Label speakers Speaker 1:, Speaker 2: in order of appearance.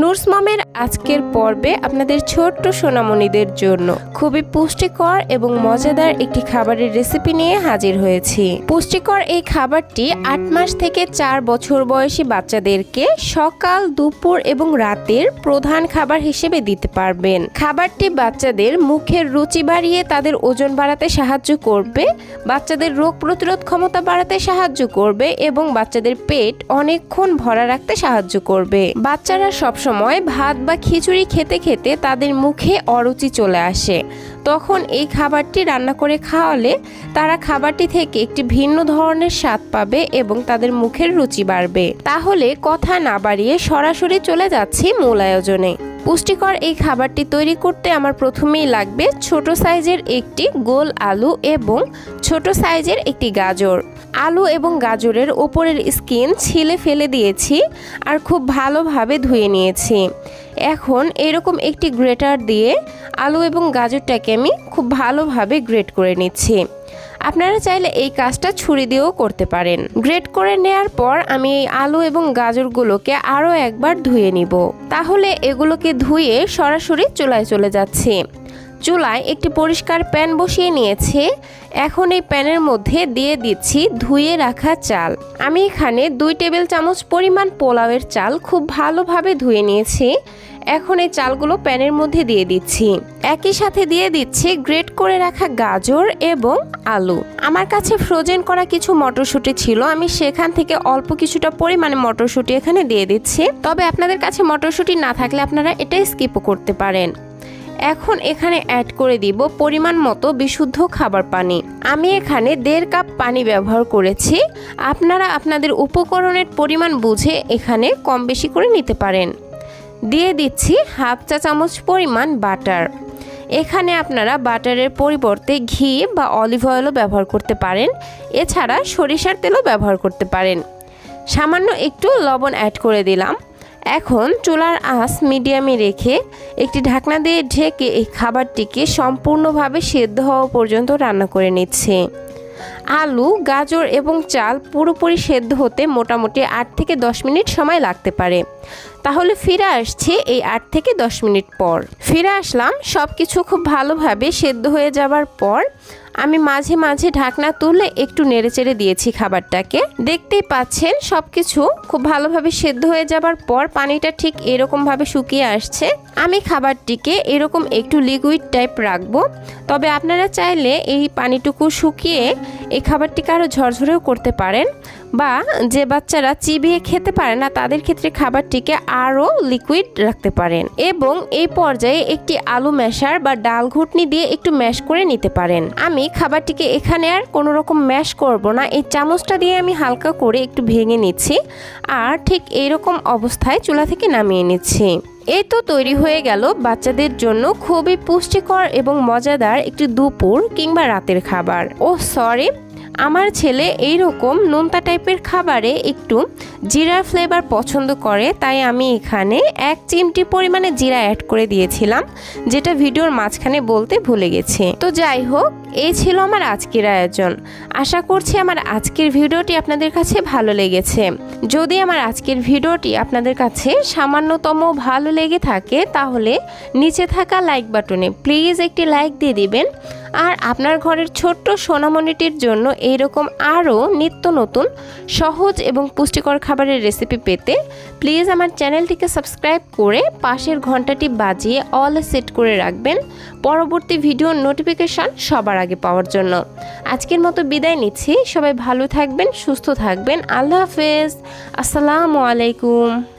Speaker 1: নুরস মমের আজকের পর্বে আপনাদের ছোট্ট সোনামণিদের জন্য খুবই পুষ্টিকর এবং মজাদার একটি খাবারের রেসিপি নিয়ে হাজির হয়েছি। পুষ্টিকর এই খাবারটি আট মাস থেকে চার বছর বয়সী বাচ্চাদেরকে সকাল, দুপুর এবং রাতের প্রধান খাবার হিসেবে দিতে পারবেন। খাবারটি বাচ্চাদের মুখের রুচি বাড়িয়ে তাদের ওজন বাড়াতে সাহায্য করবে, বাচ্চাদের রোগ প্রতিরোধ ক্ষমতা বাড়াতে সাহায্য করবে এবং বাচ্চাদের পেট অনেকক্ষণ ভরা রাখতে সাহায্য করবে। বাচ্চারা সবসময় ভাত বা খিচুড়ি খেতে খেতে তাদের মুখে অরুচি চলে আসে। তখন এই খাবারটি রান্না করে খাওয়ালে তারা খাবারটি থেকে একটি ভিন্ন ধরনের স্বাদ পাবে এবং তাদের মুখের রুচি বাড়বে। তাহলে কথা না বাড়িয়ে সরাসরি চলে যাচ্ছি মূল আয়োজনে। পুষ্টিকর এই খাবারটি তৈরি করতে আমার প্রথমেই লাগবে ছোট সাইজের একটি গোল আলু এবং ছোট সাইজের একটি গাজর। আলু এবং গাজরের ওপরের স্কিন ছিলে ফেলে দিয়েছি আর খুব ভালোভাবে ধুয়ে নিয়েছি। এখন এরকম একটি গ্রেটার দিয়ে আলু এবং গাজরটাকে আমি খুব ভালোভাবে গ্রেট করে নিচ্ছি। আপনারা চাইলে এই কাজটা ছুরি দিয়েও করতে পারেন। গ্রেট করে নেয়ার পর আমি এই আলু এবং গাজরগুলোকে আরও একবার ধুয়ে নিব। তাহলে এগুলোকে ধুয়ে সরাসরি চুলায় চলে যাচ্ছি। চুলায় একটি পরিষ্কার প্যান বসিয়ে নিয়েছে। এখন এই প্যানের মধ্যে দিয়ে দিচ্ছি ধুয়ে রাখা চাল। আমি এখানে দুই টেবিল চামচ পরিমাণ পোলাওয়ের চাল খুব ভালোভাবে ধুয়ে নিয়েছি। এখন এই চালগুলো প্যানের মধ্যে দিয়ে দিচ্ছি। একই সাথে দিয়ে দিচ্ছি গ্রেট করে রাখা গাজর এবং আলু। আমার কাছে ফ্রোজেন করা কিছু মটরশুঁটি ছিল। আমি সেখান থেকে অল্প কিছুটা পরিমাণে মটরশুঁটি এখানে দিয়ে দিচ্ছি। তবে আপনাদের কাছে মটরশুঁটি না থাকলে আপনারা এটা স্কিপও করতে পারেন। এখন এখানে অ্যাড করে দিব পরিমাণ মতো বিশুদ্ধ খাবার পানি। আমি এখানে দেড় কাপ পানি ব্যবহার করেছি। আপনারা আপনাদের উপকরণের পরিমাণ বুঝে এখানে কম বেশি করে নিতে পারেন। দিয়ে দিচ্ছি হাফ চা চামচ পরিমাণ বাটার। এখানে আপনারা বাটারের পরিবর্তে ঘি বা অলিভ অয়েলও ব্যবহার করতে পারেন। এছাড়া সরিষার তেলও ব্যবহার করতে পারেন। সামান্য একটু লবণ অ্যাড করে দিলাম। এখন চুলার আঁচ মিডিয়ামে রেখে একটি ঢাকনা দিয়ে ঢেকে এই খাবারটিকে সম্পূর্ণভাবে সেদ্ধ হওয়া পর্যন্ত রান্না করে নিচ্ছে। আলু, গাজর এবং চাল পুরোপুরি সেদ্ধ হতে মোটামুটি আট থেকে দশ মিনিট সময় লাগতে পারে। তাহলে ফিরে আসছি এই আট থেকে দশ মিনিট পর। ফিরে আসলাম সব কিছু খুব ভালোভাবে সেদ্ধ হয়ে যাবার পর আমি মাঝে মাঝে ঢাকনা তুলে একটু নেড়েচেড়ে দিয়েছি খাবারটাকে। দেখতেই পাচ্ছেন সব কিছু খুব ভালোভাবে সেদ্ধ হয়ে যাবার পর পানিটা ঠিক এরকমভাবে শুকিয়ে আসছে। আমি খাবারটিকে এরকম একটু লিকুইড টাইপ রাখব। তবে আপনারা চাইলে এই পানিটুকু শুকিয়ে এই খাবারটিকে আরও ঝরঝরেও করতে পারেন বা যে বাচ্চারা চিবিয়ে খেতে পারে না, তাদের ক্ষেত্রে খাবারটিকে আরও লিকুইড রাখতে পারেন এবং এই পর্যায়ে একটি আলু ম্যাশার বা ডাল ঘুটনি দিয়ে একটু ম্যাশ করে নিতে পারেন। আমি খাবারটিকে এখানে আর কোনো রকম ম্যাশ করব না। এই চামচটা দিয়ে আমি হালকা করে একটু ভেঙে নিচ্ছি আর ঠিক এইরকম অবস্থায় চুলা থেকে নামিয়ে নিচ্ছি। এই তো তৈরি হয়ে গেল বাচ্চাদের জন্য খুবই পুষ্টিকর এবং মজাদার একটি দুপুর কিংবা রাতের খাবার। ও সরি, আমার ছেলে এই রকম নোনতা টাইপের খাবারে একটু জিরার ফ্লেভার পছন্দ করে, তাই আমি এখানে এক চিমটি পরিমাণে জিরা অ্যাড করে দিয়েছিলাম, যেটা ভিডিওর মাঝখানে বলতে ভুলে গেছে। তো যাই হোক এই ছিল আমার আজকের আয়োজন। আশা করছি আমার আজকের ভিডিওটি আপনাদের কাছে ভালো লেগেছে। যদি আমার আজকের ভিডিওটি আপনাদের কাছে সামান্যতম ভালো লেগে থাকে, তাহলে নিচে থাকা লাইক বাটনে প্লিজ একটি লাইক দিয়ে দিবেন। আর আপনার ঘরের ছোট্ট সোনামণিটির জন্য এইরকম আরও নিত্য নতুন, সহজ এবং পুষ্টিকর খাবারের রেসিপি পেতে প্লিজ আমার চ্যানেলটিকে সাবস্ক্রাইব করে পাশের ঘন্টাটি বাজিয়ে অল সেট করে রাখবেন। পরবর্তী ভিডিওর নোটিফিকেশান সবার আগে পাওয়ার জন্য। আজকের মতো বিদায় নিচ্ছি। সবাই ভালো থাকবেন, সুস্থ থাকবেন। আল্লাহ হাফেজ। আসসালামু আলাইকুম।